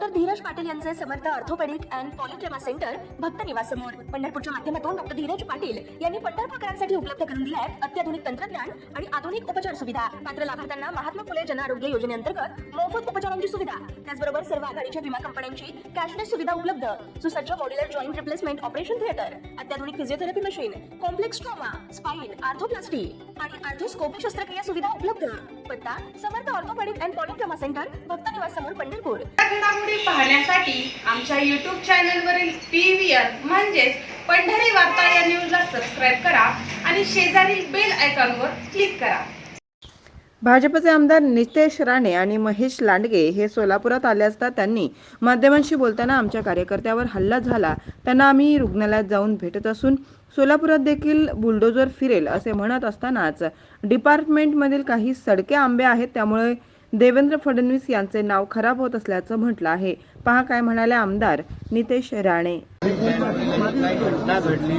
Doctor Dheeraj Patil यांचे Samarth orthopaedic and polytrauma centre भक्त निवासमोर. पंढरपूरच्या माध्यमातून डॉक्टर धीरज पाटील यांनी पंढरपूरकरांसाठी उपलब्ध करून दिल्या आहेत. अत्याधुनिक तंत्रज्ञान आणि आधुनिक उपचार सुविधा. पात्र लाभार्थ्यांना महात्मा फुले जन आरोग्य योजनेअंतर्गत मोफत उपचारांची सुविधा. त्याचबरोबर सर्व आघाडीच्या विमा कंपन्यांची कॅशलेस सुविधा उपलब्ध. सुसज्ज modular joint replacement operation theatre अत्याधुनिक physiotherapy machine complex trauma spine arthroplasty आणि आर्थोस्कोपी शस्त्रक्रिया सुविधा उपलब्ध. पत्ता Samarth orthopaedic and polytrauma centre भक्त निवास समोर पंढरपूर घडामोडी पाहण्यासाठी आमच्या यूट्यूब चॅनलवरील पी व्ही आर म्हणजेच पंढरी वार्ता या न्यूजला सबस्क्राईब करा आणि शेजारील बेल आयकॉनवर क्लिक करा. भाजपचे आमदार नितेश राणे आणि महेश लांडगे हे सोलापुरात आले असता त्यांनी माध्यमांशी बोलताना आमच्या कार्यकर्त्यावर हल्ला झाला. त्यांना आम्ही रुग्णालयात जाऊन भेटत असून सोलापुरात देखील बुलडोजर फिरेल असे म्हणत असतानाच डिपार्टमेंटमधील काही सडके आंबे आहेत त्यामुळे देवेंद्र फडणवीस यांचे नाव खराब होत असल्याचं म्हटलं आहे. पहा काय म्हणाले आमदार नितेश राणे. काही घटना घडली.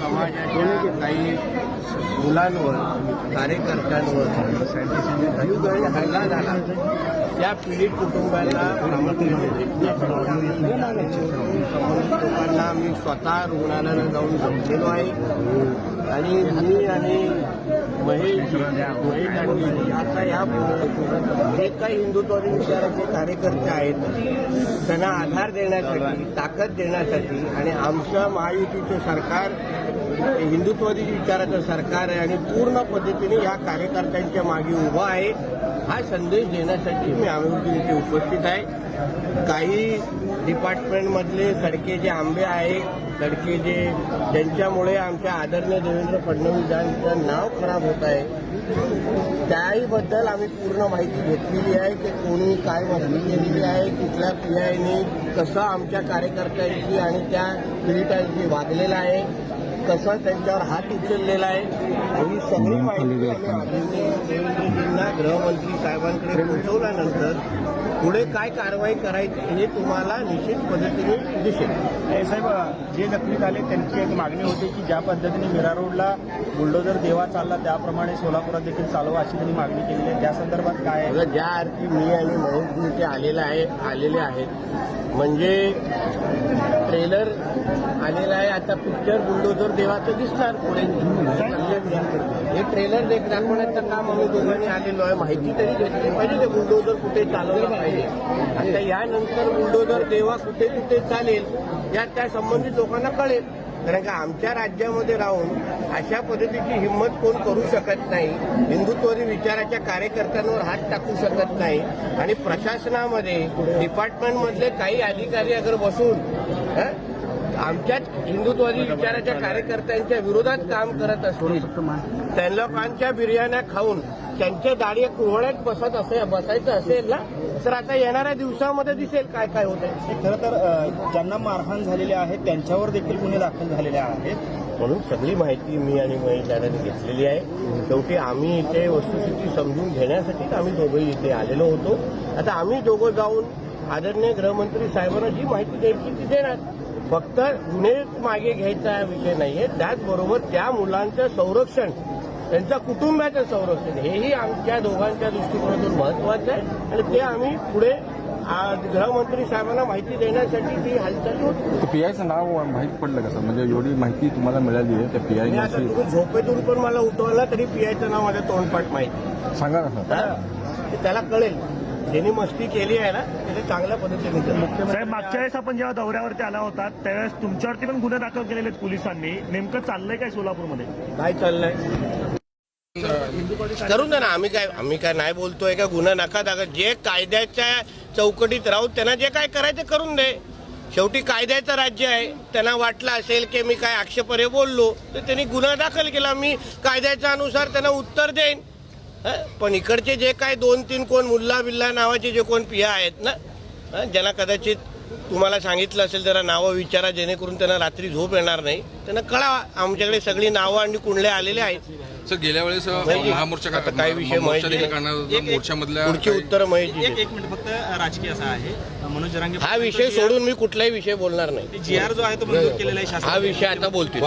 समाजाच्या काही मुलांवर कार्यकर्त्यांवर हल्ला झाला. त्या पीडित कुटुंबाला प्रामुख्याने लोकांना मी स्वतः रुग्णालयाला जाऊन भेटलेलो आहे. आणि मी आणि महेश महेश आणि आता या जे काही हिंदुत्वादी विचाराचे कार्यकर्ते आहेत त्यांना आधार देण्यासाठी ताकद देण्यासाठी आणि आमच्या महायुतीचं सरकार हे हिंदुत्वादी विचाराचं सरकार आहे आणि पूर्ण पद्धतीने या कार्यकर्त्यांच्या मागे उभं आहे हा संदेश देण्यासाठी मी आम्ही इथे उपस्थित आहे. काही डिपार्टमेंटमधले सडके जे आंबे आहेत सडके जे ज्यांच्यामुळे आमच्या आदरणीय देवेंद्र फडणवीस यांचं नाव खराब होत आहे त्याहीबद्दल आम्ही पूर्ण माहिती घेतलेली आहे की कोणी काय मस्ती केलेली आहे कुठल्या पीआयने कसं आमच्या कार्यकर्त्यांची आणि त्या पीडितांशी वागलेलं आहे. कसं त्यांच्यावर हात उचललेला आहे ही सगळी माहिती आदरणीय देवेंद्रजींना गृहमंत्री साहेबांकडे पोहोचवल्यानंतर पुढे काय कारवाई करायची हे तुम्हाला निश्चित पद्धतीने दिसेल. हे साहेब जे जखमी झाले त्यांची एक मागणी होती की ज्या पद्धतीने मीरा रोडला बुलडोजर देवा चालला त्याप्रमाणे सोलापुरात देखील चालवा अशी त्यांनी मागणी केलेली आहे. त्या संदर्भात काय आहे? ज्या अर्थी मी आणि महेशजी इथे आलेला आहे आलेले आहेत म्हणजे ट्रेलर आलेला आहे आता पिक्चर बुलडोजर देवाचं दिसणार पुढे. हे ट्रेलर देख दाखवण्याचं काम आम्ही दोघांनी आलेलो आहे. माहिती तरी घेतली पाहिजे ते बुलडोजर कुठे चालवलं पाहिजे. आता यानंतर बुलडोजर देवा कुठे कुठे चालेल यात त्या संबंधित लोकांना कळेल. कारण का आमच्या राज्यामध्ये राहून अशा पद्धतीची हिंमत कोण करू शकत नाही हिंदुत्ववादी विचाराच्या कार्यकर्त्यांवर हात टाकू शकत नाही आणि प्रशासनामध्ये डिपार्टमेंटमधले काही अधिकारी अगर बसून आमच्याच हिंदुत्ववादी विचाराच्या कार्यकर्त्यांच्या विरोधात काम करत असतील. त्या लोकांच्या बिर्याण्या खाऊन त्यांच्या दाढी कुरवड्यात बसत असेल बसायचं असेल ना तर आता येणाऱ्या दिवसामध्ये दिसेल काय काय होत आहे खरं तर ज्यांना मारहाण झालेली आहे त्यांच्यावर देखील गुन्हे दाखल झालेले आहेत. म्हणून सगळी माहिती मी आणि महेश दादाने घेतलेली आहे. शेवटी आम्ही इथे वस्तुस्थिती समजून घेण्यासाठीच आम्ही दोघंही इथे आलेलो होतो. आता आम्ही दोघं जाऊन आदरणीय गृहमंत्री साहेबांना जी माहिती द्यायची ती देणार. फक्त गुन्हे मागे घ्यायचा हा विषय नाहीये. त्याचबरोबर त्या मुलांचं संरक्षण त्यांच्या कुटुंबाचं संरक्षण हेही आमच्या दोघांच्या दृष्टिकोनातून महत्वाचं आहे. आणि ते आम्ही पुढे गृहमंत्री साहेबांना माहिती देण्यासाठी ती हालचाल होती. पीआयचं नाव माहीत पडलं कसं म्हणजे एवढी माहिती तुम्हाला मिळाली आहे त्या अशी तुम्ही झोपेतून पण मला उठवला तरी पीआयचं नाव माझ्या तोंडपाठ माहिती. सांगा ना त्याला कळेल. ज्यांनी मस्ती केली आहे ना त्याने चांगल्या पद्धतीने. साहेब मागच्या वेळेस आपण जेव्हा दौऱ्यावरती आला होता त्यावेळेस तुमच्यावरती पण गुन्हे दाखल केलेले आहेत पोलिसांनी. नेमकं चाललंय काय सोलापूरमध्ये? काय चाललंय? करून द्या ना आम्ही काय आम्ही काय नाही बोलतोय का? गुन्हा नका दाखल जे कायद्याच्या चौकटीत राहून त्यांना जे काय करायचं करून दे. शेवटी कायद्याचं राज्य आहे. त्यांना वाटलं असेल की मी काय आक्षेपार्ह बोललो तर त्यांनी गुन्हा दाखल केला. मी कायद्याच्या अनुसार त्यांना उत्तर देईन? पण इकडचे जे काय दोन तीन कोण मुल्ला बिल्ला नावाचे जे कोण पिया आहेत ना हं? ज्यांना कदाचित तुम्हाला सांगितलं असेल जरा नावं विचारा जेणेकरून त्यांना रात्री झोप येणार नाही त्यांना कळावा आमच्याकडे सगळी नावं आणि कुंडले आलेले आहेत सर गेल्या वेळेस महामोर्चा काय विषय पुढची उत्तर माहिती एक एक मिनिट फक्त राजकीय असा आहे हा विषय सोडून मी कुठलाही विषय बोलणार नाही जी आर जो आहे तो मंजूर केलेला. हा विषय आता बोलतोय